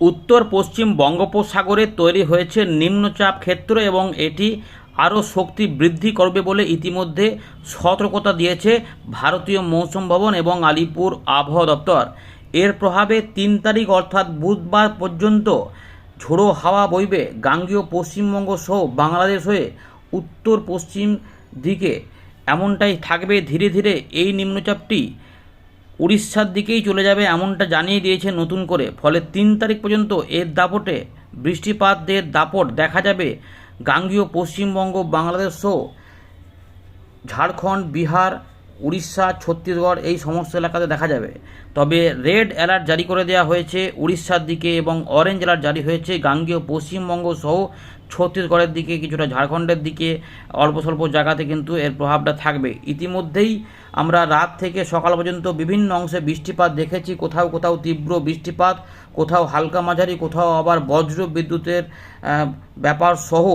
উত্তর পশ্চিম বঙ্গোপসাগরে তৈরি হয়েছে নিম্নচাপ ক্ষেত্র এবং এটি আরও শক্তি বৃদ্ধি করবে বলে ইতিমধ্যে সতর্কতা দিয়েছে ভারতীয় মৌসুম ভবন এবং আলিপুর আবহাওয়া দপ্তর। এর প্রভাবে তিন তারিখ অর্থাৎ বুধবার পর্যন্ত ঝোড়ো হাওয়া বইবে। গাঙ্গীয় পশ্চিমবঙ্গ সহ বাংলাদেশ হয়ে উত্তর পশ্চিম দিকে এমনটাই থাকবে। ধীরে ধীরে এই নিম্নচাপটি উড়িষ্যার দিকেই চলে যাবে এমনটা জানিয়ে দিয়েছে নতুন করে। ফলে তিন তারিখ পর্যন্ত এর দাপটে বৃষ্টিপাতের দাপট দেখা যাবে গাঙ্গীয় পশ্চিমবঙ্গ, বাংলাদেশ সহ ঝাড়খণ্ড, বিহার, উড়িষ্যা, ছত্তিশগড় এই সমস্ত এলাকাতে দেখা যাবে। তবে রেড অ্যালার্ট জারি করে দেওয়া হয়েছে উড়িষ্যার দিকে এবং অরেঞ্জ অ্যালার্ট জারি হয়েছে গাঙ্গীয় পশ্চিমবঙ্গ সহ ছত্তিশগড়ের দিকে, কিছুটা ঝাড়খণ্ডের দিকে, অল্প স্বল্প জায়গাতে কিন্তু এর প্রভাবটা থাকবে। ইতিমধ্যেই আমরা রাত থেকে সকাল পর্যন্ত বিভিন্ন অংশে বৃষ্টিপাত দেখেছি। কোথাও কোথাও তীব্র বৃষ্টিপাত, কোথাও হালকা মাঝারি, কোথাও আবার বজ্র বিদ্যুতের ব্যাপার সহ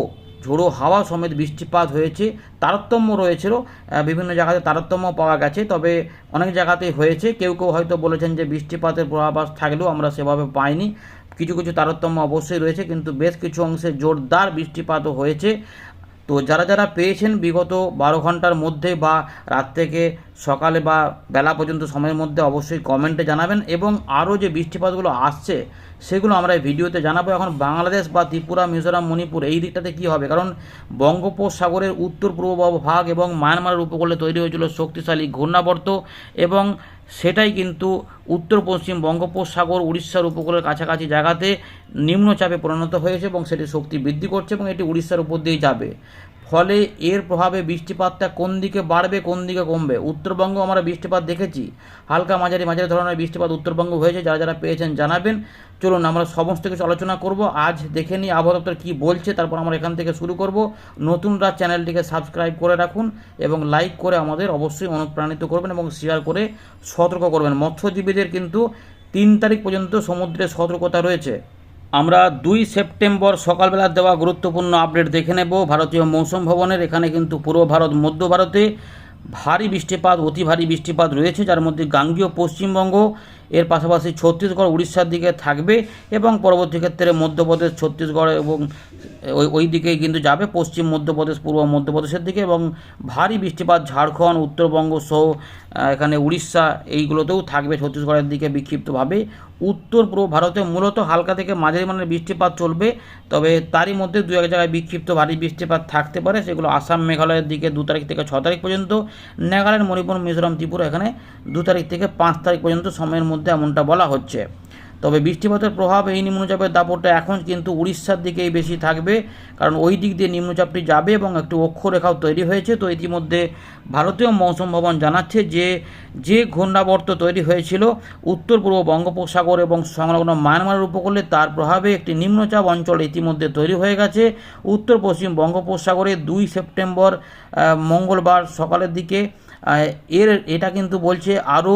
ঝোড়ো হাওয়া সমেত বৃষ্টিপাত হয়েছে। তারতম্য রয়েছিল বিভিন্ন জায়গাতে তারতম্য পাওয়া গেছে। তবে অনেক জায়গাতেই হয়েছে। কেউ কেউ হয়তো বলেছেন যে বৃষ্টিপাতের পূর্বাভাস থাকলেও আমরা সেভাবে পাইনি। কিছু কিছু তারতম্য অবশ্যই রয়েছে, কিন্তু বেশ কিছু অংশে জোরদার বৃষ্টিপাতও হয়েছে। তো যারা যারা পেয়েছেন বিগত বারো ঘণ্টার মধ্যে বা রাত থেকে সকালে বা বেলা পর্যন্ত সময়ের মধ্যে অবশ্যই কমেন্টে জানাবেন এবং আরও যে বৃষ্টিপাতগুলো আসছে, সেগুলো আমরা এই ভিডিওতে জানাব। এখন বাংলাদেশ বা ত্রিপুরা, মিজোরাম, মণিপুর এই দিকটাতে কী হবে? কারণ বঙ্গোপসাগরের উত্তর, পূর্ব ভাগ এবং মায়ানমারের উপকূলে তৈরি হয়েছিল শক্তিশালী ঘূর্ণাবর্ত এবং সেটাই কিন্তু উত্তর, পশ্চিম বঙ্গোপসাগর, উড়িষ্যার উপকূলের কাছাকাছি জায়গাতে নিম্নচাপে পরিণত হয়েছে এবং সেটি শক্তি বৃদ্ধি করছে এবং এটি উড়িষ্যার উপর দিয়েই যাবে। ফলে এর প্রভাবে বৃষ্টিপাতটা কোন দিকে বাড়বে, কোন দিকে কমবে? উত্তরবঙ্গ আমরা বৃষ্টিপাত দেখেছি। হালকা মাঝারি মাঝারি ধরনের বৃষ্টিপাত উত্তরবঙ্গ হয়েছে, যারা যারা পেয়েছেন জানাবেন। চলুন, আমরা সমস্ত কিছু আলোচনা করব। আজ দেখে নিই আবহাওয়া দপ্তর কী বলছে, তারপর আমরা এখান থেকে শুরু করব। নতুনরা চ্যানেলটিকে সাবস্ক্রাইব করে রাখুন এবং লাইক করে আমাদের অবশ্যই অনুপ্রাণিত করবেন এবং শেয়ার করে সতর্ক করবেন। মৎস্যজীবীদের কিন্তু তিন তারিখ পর্যন্ত সমুদ্রে সতর্কতা রয়েছে। আমরা দুই সেপ্টেম্বর সকালবেলা দেওয়া গুরুত্বপূর্ণ আপডেট দেখে নেব। ভারতীয় মৌসুম ভবনের এখানে কিন্তু পূর্ব ভারত, মধ্য ভারতে ভারী বৃষ্টিপাত, অতি ভারী বৃষ্টিপাত রয়েছে, যার মধ্যে গাঙ্গীয় পশ্চিমবঙ্গ এর পাশাপাশি ছত্তিশগড় উড়িষ্যার দিকে থাকবে এবং পরবর্তী ক্ষেত্রে মধ্যপ্রদেশ, ছত্তিশগড় এবং ওই ওই দিকেই কিন্তু যাবে, পশ্চিম মধ্যপ্রদেশ, পূর্ব মধ্যপ্রদেশের দিকে এবং ভারী বৃষ্টিপাত ঝাড়খণ্ড, উত্তরবঙ্গ সহ এখানে উড়িষ্যা এইগুলোতেও থাকবে ছত্তিশগড়ের দিকে বিক্ষিপ্তভাবে। উত্তর পূর্ব ভারতে মূলত হালকা থেকে মাঝারি মানের বৃষ্টিপাত চলবে, তবে তারই মধ্যে দু এক জায়গায় বিক্ষিপ্ত ভারী বৃষ্টিপাত থাকতে পারে, সেগুলো আসাম, মেঘালয়ের দিকে দু তারিখ থেকে ছ তারিখ পর্যন্ত, নাগাল্যান্ড, মণিপুর, মিজোরাম, ত্রিপুরা এখানে দু তারিখ থেকে পাঁচ তারিখ পর্যন্ত সময়ের মধ্যে এমনটা বলা হচ্ছে। তবে বৃষ্টিপাতের প্রভাব এই নিম্নচাপের দাপটটা এখন কিন্তু উড়িষ্যার দিকেই বেশি থাকবে। কারণ ওই দিক দিয়ে নিম্নচাপটি যাবে এবং একটি অক্ষরেখাও তৈরি হয়েছে। তো ইতিমধ্যে ভারতীয় মৌসুম ভবন জানাচ্ছে যে যে ঘূর্ণাবর্ত তৈরি হয়েছিল, উত্তর পূর্ব বঙ্গোপসাগর এবং সংলগ্ন মায়ানমারের উপকূলে, তার প্রভাবে একটি নিম্নচাপ অঞ্চল ইতিমধ্যে তৈরি হয়ে গেছে। উত্তর পশ্চিম বঙ্গোপসাগরে দুই সেপ্টেম্বর মঙ্গলবার সকালের দিকে এর, এটা কিন্তু বলছে আরও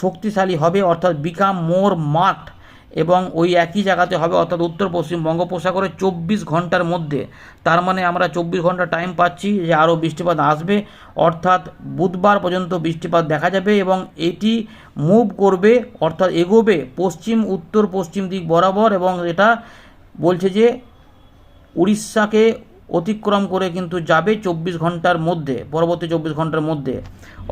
শক্তিশালী হবে, অর্থাৎ বিকাম মোর মার্কড এবং ওই একই জায়গাতে হবে, অর্থাৎ উত্তর পশ্চিম বঙ্গোপসাগরে চব্বিশ ঘণ্টার মধ্যে। তার মানে আমরা চব্বিশ ঘণ্টা টাইম পাচ্ছি যে আরও বৃষ্টিপাত আসবে, অর্থাৎ বুধবার পর্যন্ত বৃষ্টিপাত দেখা যাবে এবং এটি মুভ করবে, অর্থাৎ এগোবে পশ্চিম, উত্তর পশ্চিম দিক বরাবর এবং এটা বলছে যে উড়িষ্যাকে অতিক্রম করে কিন্তু যাবে চব্বিশ ঘণ্টার মধ্যে, পরবর্তী চব্বিশ ঘণ্টার মধ্যে।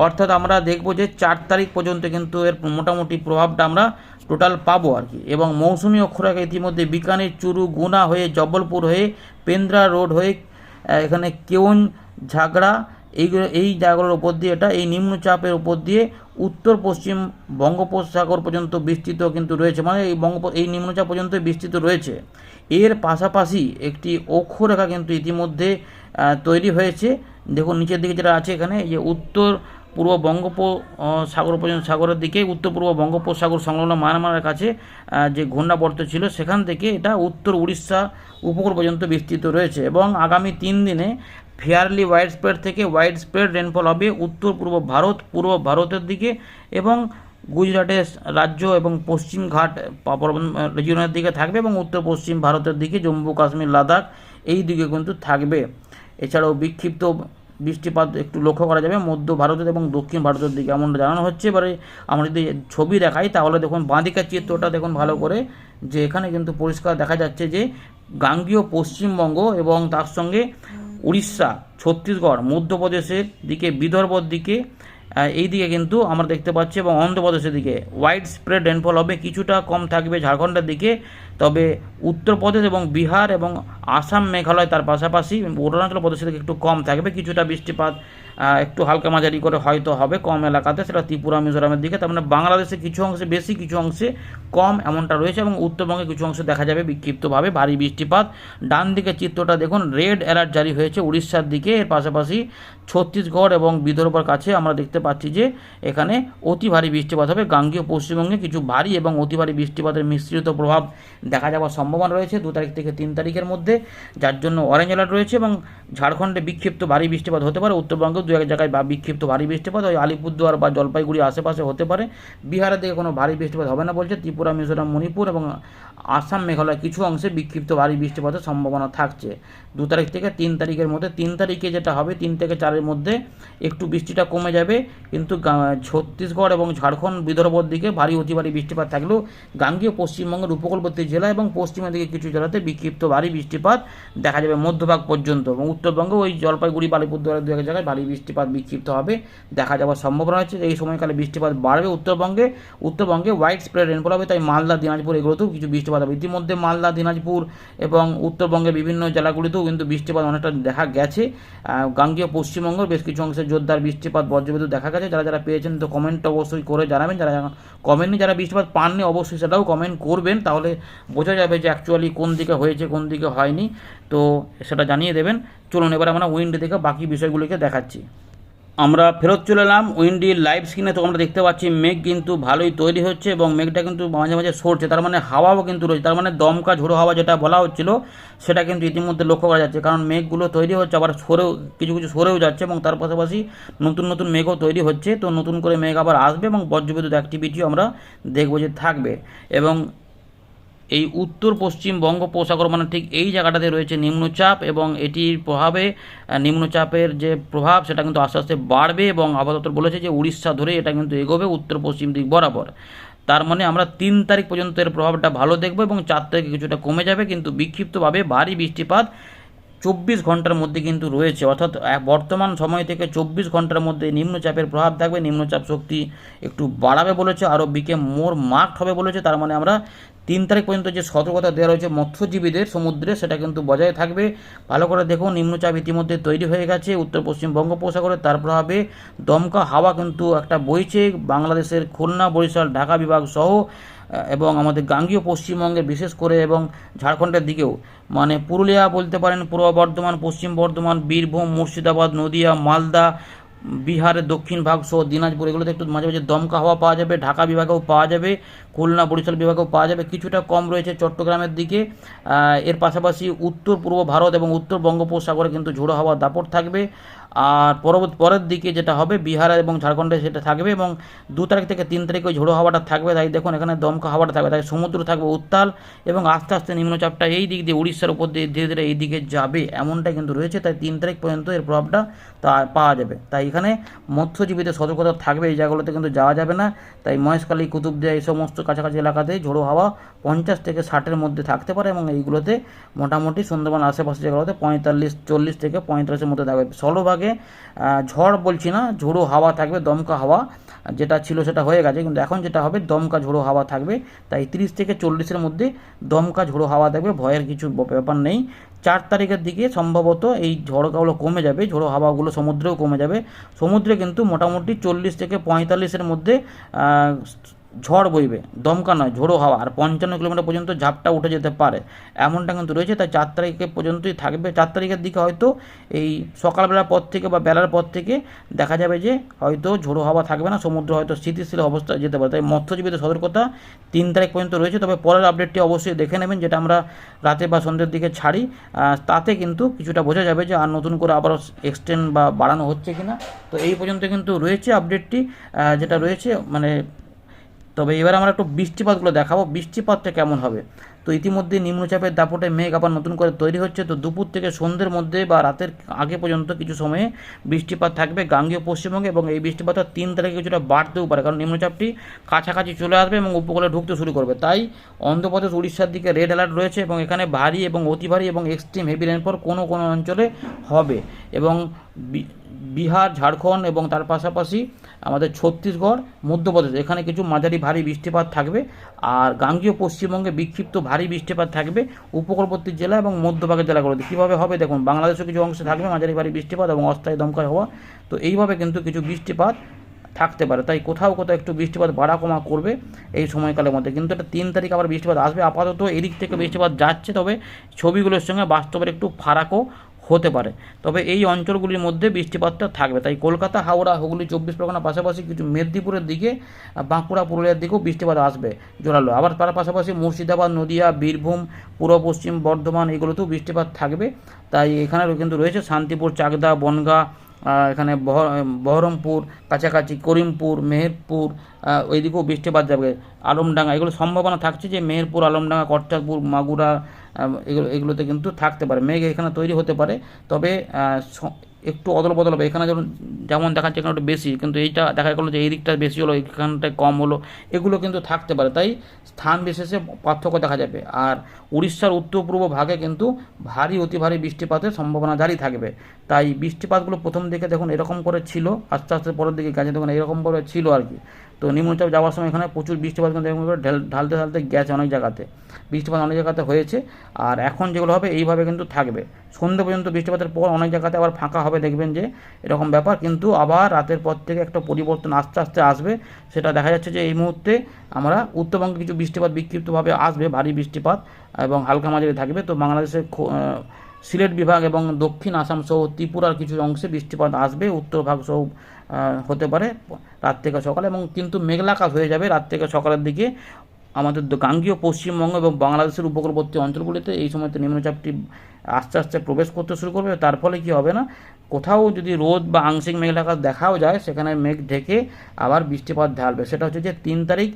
অর্থাৎ আমরা দেখব যে চার তারিখ পর্যন্ত কিন্তু এর মোটামুটি প্রভাবটা আমরা টোটাল পাবো আর কি। এবং মৌসুমি অক্ষরেখা ইতিমধ্যে বিকানের চুরু গুনা হয়ে জব্বলপুর হয়ে পেন্দ্রা রোড হয়ে এখানে কেউন ঝাগড়া, এইগুলো, এই জায়গাগুলোর উপর দিয়ে এটা, এই নিম্নচাপের উপর দিয়ে উত্তর পশ্চিম বঙ্গোপসাগর পর্যন্ত বিস্তৃত কিন্তু রয়েছে। মানে এই বঙ্গোপ, এই নিম্নচাপ পর্যন্ত বিস্তৃত রয়েছে। এর পাশাপাশি একটি অক্ষরেখা কিন্তু ইতিমধ্যে তৈরি হয়েছে। দেখুন, নিচের দিকে যেটা আছে এখানে যে উত্তর পূর্ব বঙ্গোপ সাগর পর্যন্ত সাগরের দিকে, উত্তর পূর্ব বঙ্গোপসাগর সংলগ্ন মায়ানমারের কাছে যে ঘূর্ণাবর্ত ছিল, সেখান থেকে এটা উত্তর উড়িষ্যা উপকূল পর্যন্ত বিস্তৃত রয়েছে এবং আগামী তিন দিনে ফেয়ারলি ওয়াইড স্প্রেড থেকে ওয়াইড স্প্রেড রেনফল হবে উত্তর পূর্ব ভারত, পূর্ব ভারতের দিকে এবং গুজরাটের রাজ্য এবং পশ্চিম ঘাট রিজিয়নের দিকে থাকবে এবং উত্তর পশ্চিম ভারতের দিকে, জম্মু, কাশ্মীর, লাদাখ, এই দিকে কিন্তু থাকবে। এছাড়াও বিক্ষিপ্ত বৃষ্টিপাত একটু লক্ষ্য করা যাবে। মধ্য ভারতের এবং দক্ষিণ ভারতের দিকে এমনটা জানানো হচ্ছে। এবারে আমরা যদি ছবি দেখাই, তাহলে দেখুন বাঁদিকার চিত্রটা দেখুন ভালো করে, যে এখানে কিন্তু পরিষ্কার দেখা যাচ্ছে যে গাঙ্গীয় পশ্চিমবঙ্গ এবং তার সঙ্গে উড়িষ্যা, ছত্তিশগড়, মধ্যপ্রদেশের দিকে, বিদর্ভর দিকে এই দিকে কিন্তু আমরা দেখতে পাচ্ছি এবং অন্ধ্রপ্রদেশের দিকে ওয়াইড স্প্রেড রেনফল হবে, কিছুটা কম থাকবে ঝাড়খণ্ডের দিকে। তবে উত্তরপ্রদেশ এবং বিহার এবং আসাম মেঘালয় তার পাশাপাশি অরুণাচল প্রদেশের দিকে একটু কম থাকবে। কিছুটা বৃষ্টিপাত একটু হালকা মাঝারি করে হয়তো হবে কম এলাকাতে, সেটা ত্রিপুরা, মিজোরামের দিকে। তার মানে বাংলাদেশে কিছু অংশে, বেশি কিছু অংশে কম এমনটা রয়েছে এবং উত্তরবঙ্গে কিছু অংশে দেখা যাবে বিক্ষিপ্তভাবে ভারী বৃষ্টিপাত। ডান দিকে চিত্রটা দেখুন, রেড অ্যালার্ট জারি হয়েছে উড়িষ্যার দিকে। এর পাশাপাশি ছত্তিশগড় এবং বিদর্ভর কাছে আমরা দেখতে পাচ্ছি যে এখানে অতি ভারী বৃষ্টিপাত হবে। গাঙ্গীয় পশ্চিমবঙ্গে কিছু ভারী এবং অতি ভারী বৃষ্টিপাতের মিশ্রিত প্রভাব দেখা যাওয়ার সম্ভাবনা রয়েছে দু তারিখ থেকে তিন তারিখের মধ্যে, যার জন্য অরেঞ্জ অ্যালার্ট রয়েছে এবং ঝাড়খণ্ডে বিক্ষিপ্ত ভারী বৃষ্টিপাত হতে পারে, উত্তরবঙ্গেও দু এক জায়গায় বা বিক্ষিপ্ত ভারী বৃষ্টিপাত, ওই আলিপুরদুয়ার বা জলপাইগুড়ি আশেপাশে হতে পারে। বিহারের দিকে কোনো ভারী বৃষ্টিপাত হবে না বলছে, ত্রিপুরা, মিজোরাম, মণিপুর এবং আসাম, মেঘালয় কিছু অংশে বিক্ষিপ্ত ভারী বৃষ্টিপাতের সম্ভাবনা থাকছে। দু তারিখ থেকে তিন তারিখের মধ্যে, তিন তারিখে যেটা হবে, তিন থেকে চারের মধ্যে একটু বৃষ্টিটা কমে যাবে, কিন্তু ছত্তিশগড় এবং ঝাড়খণ্ড বিদর্ভর দিকে ভারী অতি ভারী বৃষ্টিপাত থাকলেও গাঙ্গীয় পশ্চিমবঙ্গের উপকূলবর্তী জেলা এবং পশ্চিমের দিকে কিছু জেলাতে বিক্ষিপ্ত ভারী বৃষ্টিপাত দেখা যাবে মধ্যভাগ পর্যন্ত এবং উত্তরবঙ্গে ওই জলপাইগুড়ি বালিপুরদুয়ারের দু এক জায়গায় ভারী বৃষ্টিপাত বিক্ষিপ্ত হবে, দেখা যাওয়ার সম্ভাবনা আছে এই সময়কালে বৃষ্টিপাত বাড়বে উত্তরবঙ্গে। উত্তরবঙ্গে হোয়াইট স্প্রেড রেনফল হবে, তাই মালদা, দিনাজপুর এগুলোতেও কিছু বৃষ্টিপাত হবে। ইতিমধ্যে মালদা, দিনাজপুর এবং উত্তরবঙ্গের বিভিন্ন জেলাগুলিতেও কিন্তু বৃষ্টিপাত অনেকটা দেখা গেছে। গাঙ্গীয় পশ্চিমবঙ্গের বেশ কিছু অংশে জোরদার বৃষ্টিপাত বজ্রবিদ্যুৎ দেখা গেছে। যারা যারা পেয়েছেন তো কমেন্ট অবশ্যই করে জানাবেন। যারা কমেন্টে যারা বৃষ্টিপাত পাননি, অবশ্যই সেটাও কমেন্ট করবেন। তাহলে বোঝা যাবে যে অ্যাকচুয়ালি কোন দিকে হয়েছে, কোন দিকে হয়নি। তো সেটা জানিয়ে দেবেন। চলুন এবার আমরা উইন্ডে থেকে বাকি বিষয়গুলিকে দেখাচ্ছি। আমরা ফেরত চলে এলাম উইন্ডির লাইভ স্ক্রিনে তো আমরা দেখতে পাচ্ছি মেঘ কিন্তু ভালোই তৈরি হচ্ছে এবং মেঘটা কিন্তু মাঝে মাঝে সরছে। তার মানে হাওয়াও কিন্তু রয়েছে। তার মানে দমকা ঝোড়ো হাওয়া যেটা বলা হচ্ছিল, সেটা কিন্তু ইতিমধ্যে লক্ষ্য করা যাচ্ছে। কারণ মেঘগুলো তৈরি হচ্ছে, আবার সরেও, কিছু কিছু সরেও যাচ্ছে এবং তার পাশাপাশি নতুন নতুন মেঘও তৈরি হচ্ছে। তো নতুন করে মেঘ আবার আসবে এবং বজ্রবিদ্যুৎ অ্যাক্টিভিটিও আমরা দেখব যে থাকবে। এবং এই উত্তর পশ্চিম বঙ্গোপসাগর মানে ঠিক এই জায়গাটাতে রয়েছে নিম্নচাপ এবং এটির প্রভাবে নিম্নচাপের যে প্রভাব সেটা কিন্তু আস্তে আস্তে বাড়বে এবং আপাতত বলেছে যে উড়িষ্যা ধরে এটা কিন্তু এগোবে উত্তর পশ্চিম দিক বরাবর। তার মানে আমরা তিন তারিখ পর্যন্ত এর প্রভাবটা ভালো দেখব এবং চার তারিখে কিছুটা কমে যাবে কিন্তু বিক্ষিপ্তভাবে ভারী বৃষ্টিপাত চব্বিশ ঘণ্টার মধ্যে কিন্তু রয়েছে। অর্থাৎ বর্তমান সময় থেকে চব্বিশ ঘণ্টার মধ্যে নিম্নচাপের প্রভাব থাকবে, নিম্নচাপ শক্তি একটু বাড়াবে বলেছে, আরও বিকে মোর মার্কড হবে বলেছে। তার মানে আমরা তিন তারিখ পর্যন্ত যে সতর্কতা দেওয়া রয়েছে মৎস্যজীবীদের সমুদ্রে, সেটা কিন্তু বজায় থাকবে। ভালো করে দেখুন, নিম্নচাপ ইতিমধ্যে তৈরি হয়ে গেছে উত্তর পশ্চিম বঙ্গোপসাগরে তার প্রভাবে দমকা হাওয়া কিন্তু একটা বইছে। বাংলাদেশের খুলনা, বরিশাল, ঢাকা বিভাগ সহ এবং আমাদের গাঙ্গীয় পশ্চিমবঙ্গে বিশেষ করে এবং ঝাড়খণ্ডের দিকেও। মানে পুরুলিয়া বলতে পারেন, পূর্ব বর্ধমান, পশ্চিম বর্ধমান, বীরভূম, মুর্শিদাবাদ, নদিয়া, মালদা বিহারের দক্ষিণ ভাগ সহ দিনাজপুর, এগুলোতে একটু মাঝে মাঝে দমকা হাওয়া পাওয়া যাবে, ঢাকা বিভাগেও পাওয়া যাবে, খুলনা, বরিশাল বিভাগেও পাওয়া যাবে, কিছুটা কম রয়েছে চট্টগ্রামের দিকে। এর পাশাপাশি উত্তর পূর্ব ভারত এবং উত্তর বঙ্গোপসাগরে কিন্তু ঝোড়ো হাওয়া দাপট থাকবে। আর পরবর্তী পরের দিকে যেটা হবে, বিহার এবং ঝাড়খণ্ডে সেটা থাকবে এবং দু তারিখ থেকে তিন তারিখ ওই ঝোড়ো হাওয়াটা থাকবে। তাই দেখুন, এখানে দমকা হাওয়াটা থাকবে। তাই সমুদ্র থাকবে উত্তাল এবং আস্তে আস্তে নিম্নচাপটা এই দিক দিয়ে উড়িষ্যার উপর দিয়ে ধীরে ধীরে এই দিকে যাবে। এমনটা কিন্তু রয়েছে। তাই তিন তারিখ পর্যন্ত এর প্রভাবটা তা পাওয়া যাবে। তাই এখানে মৎস্যজীবীদের সতর্কতা থাকবে। এই জায়গাগুলোতে কিন্তু যাওয়া যাবে না। তাই মহেশখালী, কুতুবদিয়া এই সমস্ত কাছাকাছি এলাকাতে ঝোড়ো হাওয়া পঞ্চাশ থেকে ষাটের মধ্যে থাকতে পারে এবং এইগুলোতে মোটামুটি সুন্দরবন আশেপাশে জায়গাগুলোতে পঁয়তাল্লিশ, চল্লিশ থেকে পঁয়তাল্লিশের মধ্যে থাকবে। স্থলভাগে আহ, ঝড় বলছি না ঝোড়ো হাওয়া থাকবে দমকা হাওয়া যেটা ছিল সেটা হয়ে গেছে কিন্তু এখন যেটা হবে দমকা ঝোড়ো হাওয়া থাকবে তাই তিরিশ থেকে চল্লিশের মধ্যে দমকা ঝোড়ো হাওয়া থাকবে ভয়ের কিছু ব্যাপার নেই। চার তারিখের দিকে সম্ভবত এই ঝড়কাগুলো কমে যাবে ঝোড়ো হাওয়াগুলো সমুদ্রেও কমে যাবে। সমুদ্রে কিন্তু মোটামুটি চল্লিশ থেকে পঁয়তাল্লিশের মধ্যে ঝড় বইবে, দমকা নয়, ঝোড়ো হাওয়া। আর পঞ্চান্ন কিলোমিটার পর্যন্ত ঝাপটা উঠে যেতে পারে। এমনটা কিন্তু রয়েছে। তাই চার তারিখে পর্যন্তই থাকবে। চার তারিখের দিকে হয়তো এই সকালবেলার পর থেকে বা বেলার পর থেকে দেখা যাবে যে হয়তো ঝোড়ো হাওয়া থাকবে না। সমুদ্র হয়তো স্থিতিশীল অবস্থায় যেতে পারে। তাই মৎস্যজীবীদের সতর্কতা তিন তারিখ পর্যন্ত রয়েছে। তবে পরের আপডেটটি অবশ্যই দেখে নেবেন, যেটা আমরা রাতে বা সন্ধ্যের দিকে ছাড়ি। তাতে কিন্তু কিছুটা বোঝা যাবে যে আর নতুন করে আবারও এক্সটেন্ড বা বাড়ানো হচ্ছে কিনা। তো এই পর্যন্ত কিন্তু রয়েছে আপডেটটি যেটা রয়েছে মানে তবে এবার আমরা একটু বৃষ্টিপাতগুলো দেখাবো। বৃষ্টিপাতটা কেমন হবে? তো ইতিমধ্যে নিম্নচাপের দাপটে মেঘ আবার নতুন করে তৈরি হচ্ছে। তো দুপুর থেকে সন্ধ্যের মধ্যে বা রাতের আগে পর্যন্ত কিছু সময়ে বৃষ্টিপাত থাকবে গাঙ্গীয় পশ্চিমবঙ্গে এবং এই বৃষ্টিপাতটা তিন তারিখে কিছুটা বাড়তেও পারে, কারণ নিম্নচাপটি কাছাকাছি চলে আসবে এবং উপকূলে ঢুকতে শুরু করবে। তাই অন্ধ্রপ্রদেশ, উড়িষ্যার দিকে রেড অ্যালার্ট রয়েছে এবং এখানে ভারী এবং অতি ভারী এবং এক্সট্রিম হেভি রেনফল কোনো কোনো অঞ্চলে হবে এবং বিহার, ঝাড়খণ্ড এবং তার পাশাপাশি আমাদের ছত্তিশগড়, মধ্যপ্রদেশ। এখানে কিছু মাঝারি ভারী বৃষ্টিপাত থাকবে আর গাঙ্গীয় পশ্চিমবঙ্গে বিক্ষিপ্ত ভারী বৃষ্টিপাত থাকবে উপকূলবর্তী জেলা এবং মধ্যভাগের জেলাগুলোতে। কীভাবে হবে দেখুন বাংলাদেশের কিছু অংশে থাকবে মাঝারি ভারী বৃষ্টিপাত এবং অস্থায়ী দমকা হওয়া। তো এইভাবে কিন্তু কিছু বৃষ্টিপাত থাকতে পারে। তাই কোথাও কোথাও একটু বৃষ্টিপাত বাড়া কমা করবে এই সময়কালের মধ্যে। কিন্তু এটা তিন তারিখ আবার বৃষ্টিপাত আসবে। আপাতত এদিক থেকে বৃষ্টিপাত যাচ্ছে, তবে ছবিগুলোর সঙ্গে বাস্তবের একটু ফারাকও হতে পারে। তবে এই অঞ্চলগুলির মধ্যে বৃষ্টিপাতটা থাকবে। তাই কলকাতা, হাওড়া, হুগলি, চব্বিশ পরগনা পাশাপাশি কিছু মেদিনীপুরের দিকে বাঁকুড়া, পুরুলিয়ার দিকেও বৃষ্টিপাত আসবে জোরালো। আবার তার পাশাপাশি মুর্শিদাবাদ, নদিয়া, বীরভূম, পূর্ব, পশ্চিম, বর্ধমান এগুলোতেও বৃষ্টিপাত থাকবে। তাই এখানে কিন্তু রয়েছে শান্তিপুর, চাকদা, বনগাঁ এখানে বহ- বহরমপুর, কাছাকাছি করিমপুর, মেহেরপুর ওইদিকেও বৃষ্টিপাত যাবে। আলমডাঙ্গা, এগুলো সম্ভাবনা থাকছে যে মেহেরপুর, আলমডাঙ্গা কর্তারপুর মাগুরা এগুলো এগুলোতে কিন্তু থাকতে পারে। মেঘ এখানে তৈরি হতে পারে। তবে একটু অদল বদল হবে। এখানে যেমন যেমন দেখাচ্ছে এখানে একটু বেশি, কিন্তু এইটা দেখা গেলো যে এই দিকটা বেশি হলো, এখানটায় কম হলো, এগুলো কিন্তু থাকতে পারে। তাই স্থান বিশেষে পার্থক্য দেখা যাবে। আর উড়িষ্যার উত্তর পূর্ব ভাগে কিন্তু ভারী, অতি ভারী বৃষ্টিপাতের সম্ভাবনা জারি থাকবে। তাই বৃষ্টিপাতগুলো প্রথম দিকে দেখুন এরকম করে ছিল, আস্তে আস্তে পরের দিকে গেছে, দেখুন এরকম করে ছিল আর কি। তো নিম্নচাপ যাওয়ার সময় এখানে প্রচুর বৃষ্টিপাত কিন্তু ঢালতে ঢালতে গেছে অনেক জায়গাতে। বৃষ্টিপাত অনেক জায়গাতে হয়েছে। আর এখন যেগুলো হবে এইভাবে কিন্তু থাকবে। সন্ধ্যে পর্যন্ত বৃষ্টিপাতের পর অনেক জায়গাতে আবার ফাঁকা হবে, দেখবেন যে এরকম ব্যাপার। কিন্তু আবার রাতের পর থেকে একটা পরিবর্তন আস্তে আস্তে আসবে। সেটা দেখা যাচ্ছে যে এই মুহূর্তে আমরা উত্তরবঙ্গে কিছু বৃষ্টিপাত বিক্ষিপ্তভাবে আসবে, ভারী বৃষ্টিপাত এবং হালকা মাঝারি থাকবে। তো বাংলাদেশের সিলেট বিভাগ এবং দক্ষিণ আসাম সহ ত্রিপুরার কিছু অংশে বৃষ্টিপাত আসবে। উত্তর ভাগ সহ হতে পারে রাত থেকে সকালে এবং কিন্তু মেঘলাকাশ হয়ে যাবে রাত থেকে সকালের দিকে। আমাদের গাঙ্গীয় পশ্চিমবঙ্গ এবং বাংলাদেশের উপকূলবর্তী অঞ্চলগুলিতে এই সময়তে নিম্নচাপটি আস্তে আস্তে প্রবেশ করতে শুরু করবে। তার ফলে কি হবে না? কোথাও যদি রোদ বা আংশিক মেঘলাকাশ দেখাও যায়, সেখানে মেঘ ঢেকে আবার বৃষ্টিপাত ঢালবে। সেটা হচ্ছে যে তিন তারিখ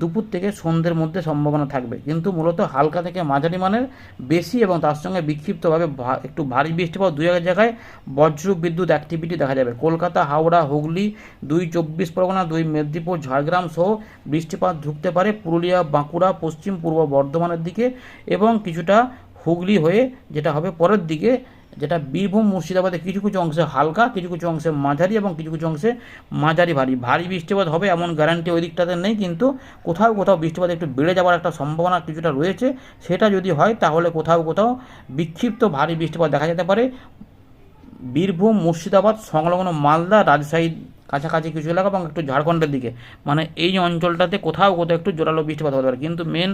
দুপুর থেকে সন্ধ্যের মধ্যে সম্ভাবনা থাকবে। কিন্তু মূলত হালকা থেকে মাঝারি মানের বেশি এবং তার সঙ্গে বিক্ষিপ্তভাবে একটু ভারী বৃষ্টি বৃষ্টিপাত দুই এক জায়গায় বজ্র বিদ্যুৎ অ্যাক্টিভিটি দেখা যাবে। কলকাতা, হাওড়া, হুগলি, দুই চব্বিশ পরগনা, দুই মেদিনীপুর, ঝাড়গ্রাম সহ বৃষ্টিপাত ঢুকতে পারে পুরুলিয়া, বাঁকুড়া, পশ্চিম পূর্ব বর্ধমানের দিকে এবং কিছুটা হুগলি হয়ে যেটা হবে পরের দিকে যেটা বীরভূম মুর্শিদাবাদে কিছু কিছু অংশে হালকা, কিছু কিছু অংশে মাঝারি এবং কিছু কিছু অংশে মাঝারি ভারী। ভারী বৃষ্টিপাত হবে এমন গ্যারান্টি ওই দিকটাতে নেই, কিন্তু কোথাও কোথাও বৃষ্টিপাত একটু বেড়ে যাওয়ার একটা সম্ভাবনা কিছুটা রয়েছে। সেটা যদি হয়, তাহলে কোথাও কোথাও বিক্ষিপ্ত ভারী বৃষ্টিপাত দেখা যেতে পারে। বীরভূম, মুর্শিদাবাদ, সংলগ্ন মালদা রাজশাহী কাছাকাছি কিছু এলাকা এবং একটু ঝাড়খণ্ডের দিকে। মানে এই অঞ্চলটাতে কোথাও কোথাও একটু জোরালো বৃষ্টিপাত হতে পারে। কিন্তু মেন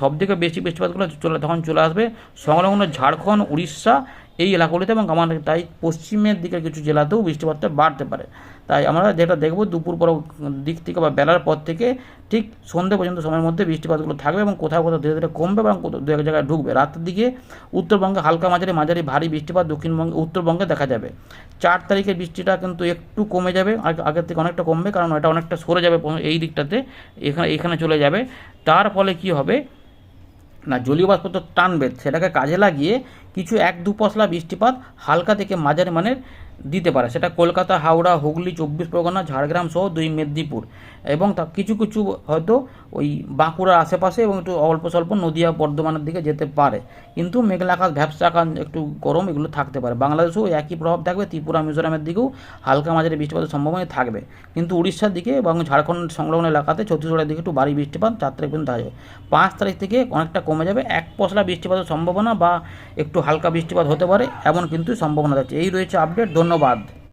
সব থেকে বেশি বৃষ্টিপাতগুলো চলে, তখন চলে আসবে সংলগ্ন ঝাড়খণ্ড, উড়িষ্যা এই এলাকাগুলিতে এবং আমাদের তাই পশ্চিমের দিকের কিছু জেলাতেও বৃষ্টিপাতটা বাড়তে পারে। তাই আমরা যেটা দেখব, দুপুর পর দিক থেকে বা বেলার পর থেকে ঠিক সন্ধ্যে পর্যন্ত সময়ের মধ্যে বৃষ্টিপাতগুলো থাকবে এবং কোথাও কোথাও ধীরে ধীরে কমবে এবং দু এক জায়গায় ঢুকবে। রাতের দিকে উত্তরবঙ্গে হালকা মাঝারি মাঝারি ভারী বৃষ্টিপাত, দক্ষিণবঙ্গে, উত্তরবঙ্গে দেখা যাবে। চার তারিখের বৃষ্টিটা কিন্তু একটু কমে যাবে আগে- আগের থেকে অনেকটা কমবে, কারণ এটা অনেকটা সরে যাবে এই দিকটাতে, এখানে এখানে চলে যাবে। তার ফলে কি হবে? না, জলীয় বাষ্প তো টানবে, সেটাকে কাজে লাগিয়ে কিছু এক দু পশলা বৃষ্টিপাত হালকা থেকে মাঝারি মানের দিতে পারে। সেটা কলকাতা, হাওড়া, হুগলি, চব্বিশ পরগনা, ঝাড়গ্রাম সহ দুই মেদিনীপুর। এবং তা কিছু কিছু হয়তো ওই বাঁকুড়ার আশেপাশে এবং একটু অল্প স্বল্প নদিয়া বর্ধমানের দিকে যেতে পারে। কিন্তু মেঘলা আকাশ, ভ্যাবসা আকাশ, একটু গরম এগুলো থাকতে পারে। বাংলাদেশেও একই প্রভাব থাকবে, ত্রিপুরা, মিজোরামের দিকেও হালকা মাঝারি বৃষ্টিপাতের সম্ভাবনা থাকবে। কিন্তু উড়িষ্যার দিকে এবং ঝাড়খণ্ড সংলগ্ন এলাকাতে ছত্তিশগড়ের দিকে একটু ভারী বৃষ্টিপাত চার তারিখ পর্যন্ত থাকবে পাঁচ তারিখ থেকে অনেকটা কমে যাবে। এক পশলা বৃষ্টিপাতের সম্ভাবনা বা একটু হালকা বৃষ্টিপাত হতে পারে, এমন কিন্তু সম্ভাবনা থাকছে। এই রয়েছে আপডেট, ধন্যবাদ।